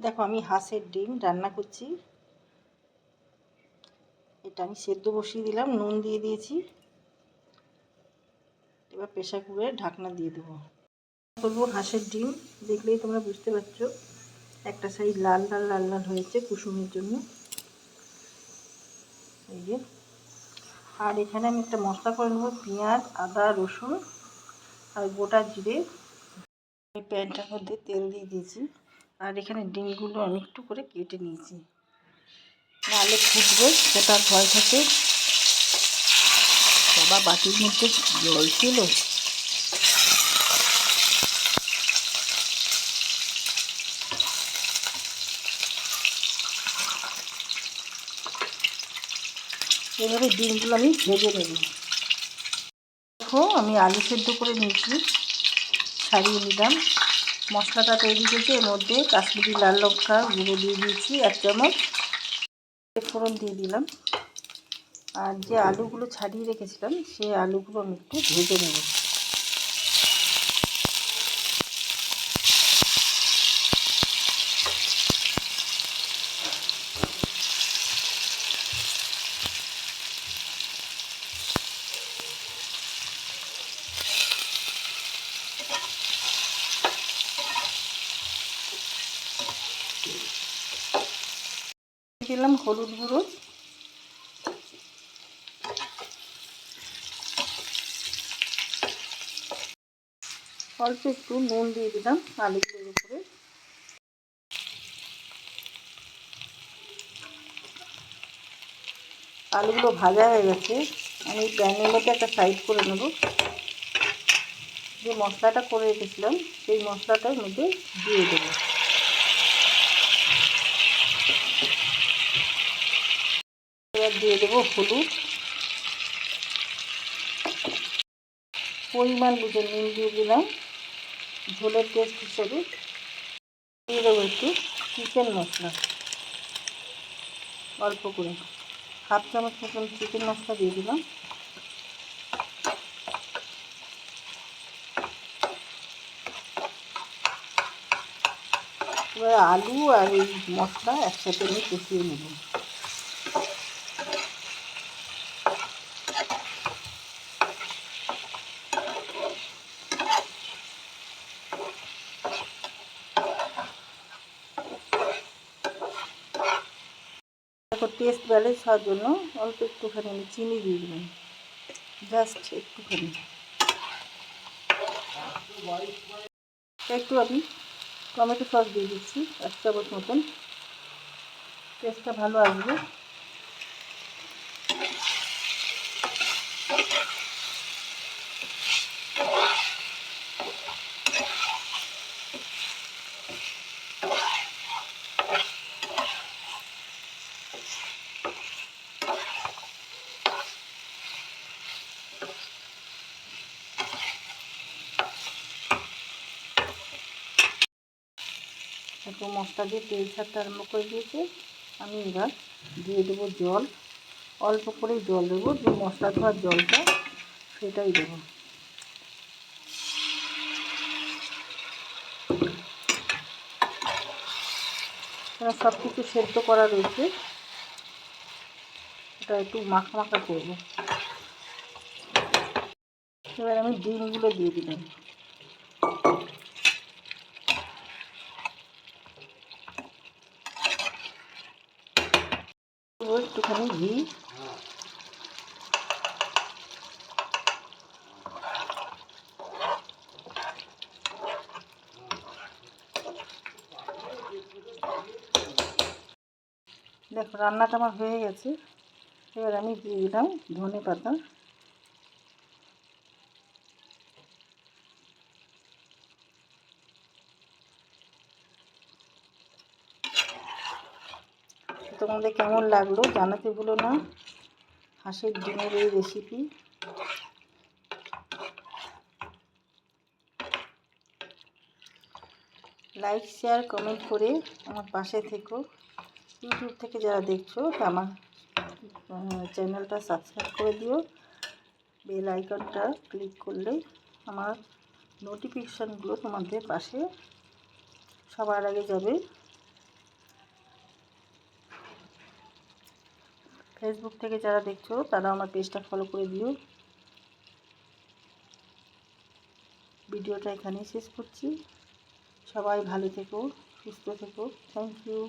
দেখো, আমি হাঁসের ডিম রান্না করছি। এটা আমি সেদ্ধ বসিয়ে দিলাম, নুন দিয়ে দিয়েছি। এবার প্রেশার কুকারে ঢাকনা দিয়ে দেবো। করব হাঁসের ডিম, দেখলেই তোমরা বুঝতে পারছ, একটা সাইড লাল লাল লাল লাল হয়েছে কুসুমের জন্য। এই যে। আর এখানে আমি একটা মশলা করে নেব, পেঁয়াজ, আদা, রসুন আর গোটা জিরে। প্যানটার মধ্যে তেল দিয়ে দিয়েছি। আর এখানে ডিমগুলো আমি একটু করে কেটে নিয়েছি। নাহলে ফুটবে সেটার ভয় থাকে। বাবা, বাটির মধ্যে জল ছিল। এভাবে ডিমগুলো আমি ভেজে নেব। দেখো, আমি আলু সেদ্ধ করে নিয়েছি, ছাড়িয়ে নিলাম। মশলাটা তৈরি করেছি এর মধ্যে কাশ্মীরি লাল লঙ্কা গুঁড়ো দিয়ে দিয়েছি, এক চামচ। ফোড়ন দিয়ে দিলাম। আর যে আলুগুলো ছাড়িয়ে রেখেছিলাম সেই আলুগুলো আমি একটু ভেজে নেব। দিলাম হলুদ গুঁড়ো। অল্প একটু নুন দিয়ে দিলাম আলুগুলোর উপরে। আলুগুলো ভাজা হয়ে গেছে। আমি প্যানের মধ্যে একটা সাইড করে নেব। যে মশলাটা করে রেখেছিলাম, সেই মশলাটার মধ্যে দিয়ে দেবো। দিয়ে দেবো হলুদ। পরিমাণ বুঝে নুন দিয়ে দিলাম। ঝোলের টেস্ট হিসেবে দিয়ে দেবো একটু চিকেন মশলা। অল্প করে। হাফ চামচ মতন চিকেন মশলা দিয়ে দিলাম। এবার আলু আর এই মশলা একসাথে আমি কষিয়ে নেব। দেখো টেস্ট ব্যালেন্স হওয়ার জন্য অল্প একটুখানি আমি চিনি দিয়ে দিলাম। জাস্ট একটুখানি। একটু আমি টমেটো সস দিয়ে দিচ্ছি, এক চামচ মতন। টেস্টটা ভালো আসবে। একটু মশলা দিয়ে তেল ছাড়তে আরম্ভ করে দিয়েছে। আমি এবার দিয়ে দেবো জল। অল্প করেই জল দেবো, যে মশলা ধোয়ার জলটা সেটাই দেবো। সব কিছু সেদ্ধ করা রয়েছে। এটা একটু মাখা মাখা করব। এবার আমি ডিমগুলো দিয়ে দিলাম দেবো একটুখানি ঘি। দেখো রান্নাটা আমার হয়ে গেছে। এবার আমি দিয়ে দিলাম ধনে পাতা তোমাদের কেমন লাগল জানাতে ভুলো না। হাঁসের ডিমের এই রেসিপি লাইক শেয়ার কমেন্ট করে আমার পাশে থেকো। ইউটিউব থেকে যারা দেখছ, আমার চ্যানেলটা সাবস্ক্রাইব করে দিও। বেল আইকনটা ক্লিক করলে আমার নোটিফিকেশানগুলো তোমাদের পাশে সবার আগে যাবে। ফেসবুক থেকে যারা দেখছ, তারা আমার পেজটা ফলো করে দিও। ভিডিওটা এখানেই শেষ করছি। সবাই ভালো থেকো, সুস্থ থেকো। Thank you